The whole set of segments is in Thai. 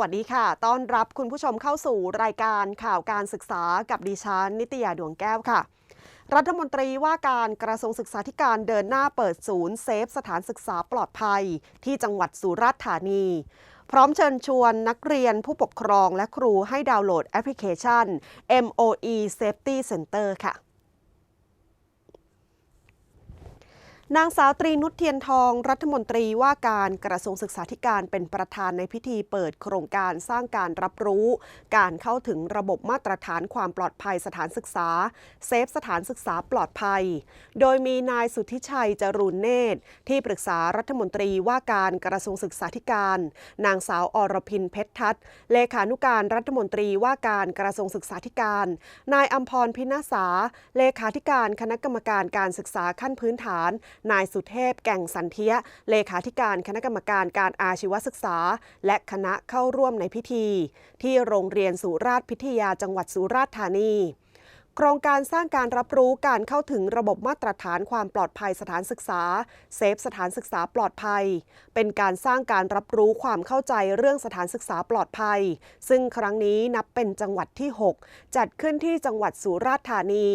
วัสดีค่ะ ต้อนรับคุณผู้ชมเข้าสู่รายการข่าวการศึกษากับดิฉันนิตยาดวงแก้วค่ะ รัฐมนตรีว่าการกระทรวงศึกษาธิการเดินหน้าเปิดศูนย์เซฟสถานศึกษาปลอดภัย ที่จังหวัดสุราษฎร์ธานี พร้อมเชิญชวนนักเรียนผู้ปกครองและครูให้ดาวน์โหลดแอปพลิเคชัน MOE Safety Center ค่ะ นางสาวตรีนุชเทียนทอง รัฐมนตรีว่าการกระทรวงศึกษาธิการเป็นประธานในพิธีเปิดโครงการสร้างการรับรู้ การเข้าถึงระบบมาตรฐานความปลอดภัยสถานศึกษา เซฟสถานศึกษาปลอดภัย โดยมีนายสุทธิชัยจรูนเนตร ที่ปรึกษารัฐมนตรีว่าการกระทรวงศึกษาธิการ นางสาวอรพินเพชรทัศเลขานุการรัฐมนตรีว่าการกระทรวงศึกษาธิการ นายอัมพรพินาศาเลขาธิการคณะกรรมการการศึกษาขั้นพื้นฐานนายสุเทพแก่งสันเทียเลขาธิการคณะกรรมการการอาชีวศึกษา และคณะเข้าร่วมในพิธี ที่โรงเรียนสุราษฎร์พิทยาจังหวัดสุราษฎร์ธานี โครงการสร้างการรับรู้การเข้าถึงระบบมาตรฐานความปลอดภัยสถานศึกษา เซฟสถานศึกษาปลอดภัย เป็นการสร้างการรับรู้ความเข้าใจเรื่องสถานศึกษาปลอดภัย ซึ่งครั้งนี้นับเป็นจังหวัดที่ 6 จัดขึ้นที่จังหวัดสุราษฎร์ธานี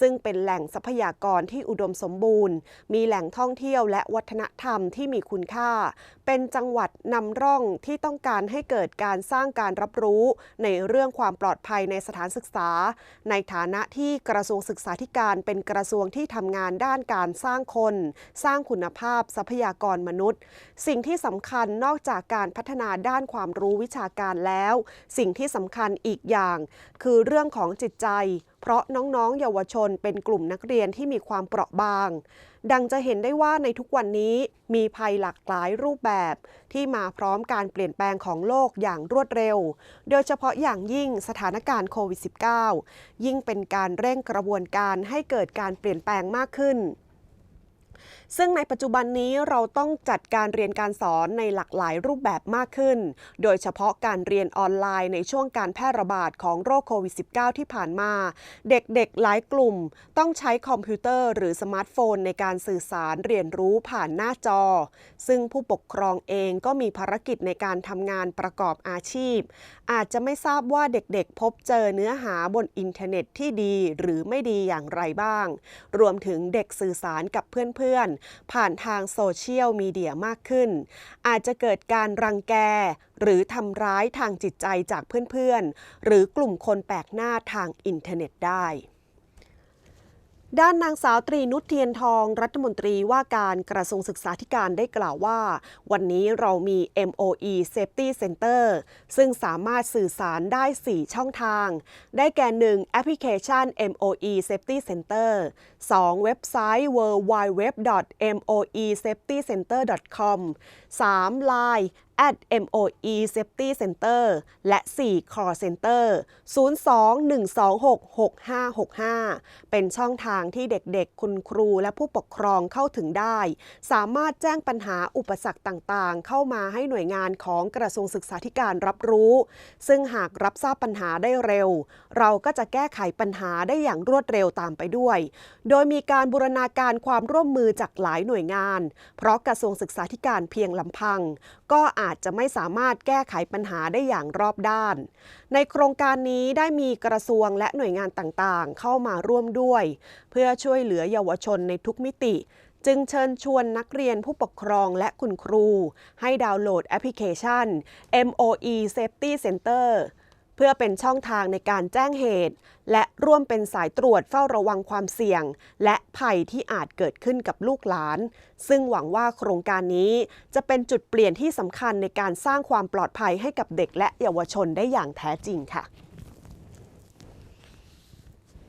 ซึ่งเป็นแหล่งทรัพยากรที่อุดมสมบูรณ์ มีแหล่งท่องเที่ยวและวัฒนธรรมที่มีคุณค่า เป็นจังหวัดนำร่องที่ต้องการให้เกิดการสร้างการรับรู้ ในเรื่องความปลอดภัยในสถานศึกษา ในฐานะที่กระทรวงศึกษาธิการเป็นกระทรวงที่ทำงานด้านการสร้างคน สร้างคุณภาพทรัพยากรมนุษย์ สิ่งที่สำคัญนอกจากการพัฒนาด้านความรู้วิชาการแล้ว สิ่งที่สำคัญอีกอย่าง คือเรื่องของจิตใจ เพราะน้องๆ เยาวชนเป็นกลุ่มนักเรียนที่มีความเปราะบาง ดังจะเห็นได้ว่าในทุกวันนี้มีภัยหลากหลายรูปแบบ ที่มาพร้อมการเปลี่ยนแปลงของโลกอย่างรวดเร็ว โดยเฉพาะอย่างยิ่งสถานการณ์โควิด -19 ยิ่งเป็นการเร่งกระบวนการให้เกิดการเปลี่ยนแปลงมากขึ้น ซึ่งในปัจจุบันนี้เราต้องจัดการเรียนการสอนในหลากหลายรูปแบบมากขึ้น โดยเฉพาะการเรียนออนไลน์ในช่วงการแพร่ระบาดของโรคโควิด -19 ที่ผ่านมา เด็กๆ หลายกลุ่ม ต้องใช้คอมพิวเตอร์หรือสมาร์ทโฟนในการสื่อสารเรียนรู้ผ่านหน้าจอ ซึ่งผู้ปกครองเองก็มีภารกิจในการทำงานประกอบอาชีพ อาจจะไม่ทราบว่าเด็กๆ พบเจอเนื้อหาบนอินเทอร์เน็ตที่ดีหรือไม่ดีอย่างไรบ้าง รวมถึงเด็กสื่อสารกับเพื่อนๆผ่านทางโซเชียลมีเดียมากขึ้น อาจจะเกิดการรังแก หรือทำร้ายทางจิตใจจากเพื่อนๆ หรือกลุ่มคนแปลกหน้าทางอินเทอร์เน็ตได้ ด้านนางสาวตรีนุชเทียนทอง รัฐมนตรีว่าการกระทรวงศึกษาธิการได้กล่าวว่า วันนี้เรามี MOE Safety Center ซึ่งสามารถสื่อสารได้ 4 ช่องทาง ได้แก่ 1. แอปพลิเคชัน MOE Safety Center 2. เว็บไซต์ www.moesafetycenter.com 3. Line at MOE Safety Center และ 4 Call Center 02-126-6565 เป็นช่องทางที่เด็กๆ คุณครูและผู้ปกครองเข้าถึงได้ สามารถแจ้งปัญหาอุปสรรคต่างๆ เข้ามาให้หน่วยงานของกระทรวงศึกษาธิการรับรู้ ซึ่งหากรับทราบปัญหาได้เร็ว เราก็จะแก้ไขปัญหาได้อย่างรวดเร็วตามไปด้วย โดยมีการบูรณาการความร่วมมือจากหลายหน่วยงาน เพราะกระทรวงศึกษาธิการเพียงลำพัง ก็อาจจะไม่สามารถแก้ไขปัญหาได้อย่างรอบด้าน ในโครงการนี้ได้มีกระทรวงและหน่วยงานต่างๆ เข้ามาร่วมด้วย เพื่อช่วยเหลือเยาวชนในทุกมิติ จึงเชิญชวนนักเรียนผู้ปกครองและคุณครู ให้ดาวน์โหลดแอปพลิเคชัน MOE Safety Center เพื่อเป็นช่องทางในการแจ้งเหตุ และร่วมเป็นสายตรวจเฝ้าระวังความเสี่ยง และภัยที่อาจเกิดขึ้นกับลูกหลาน ซึ่งหวังว่าโครงการนี้จะเป็นจุดเปลี่ยนที่สำคัญในการสร้างความปลอดภัยให้กับเด็กและเยาวชนได้อย่างแท้จริงค่ะ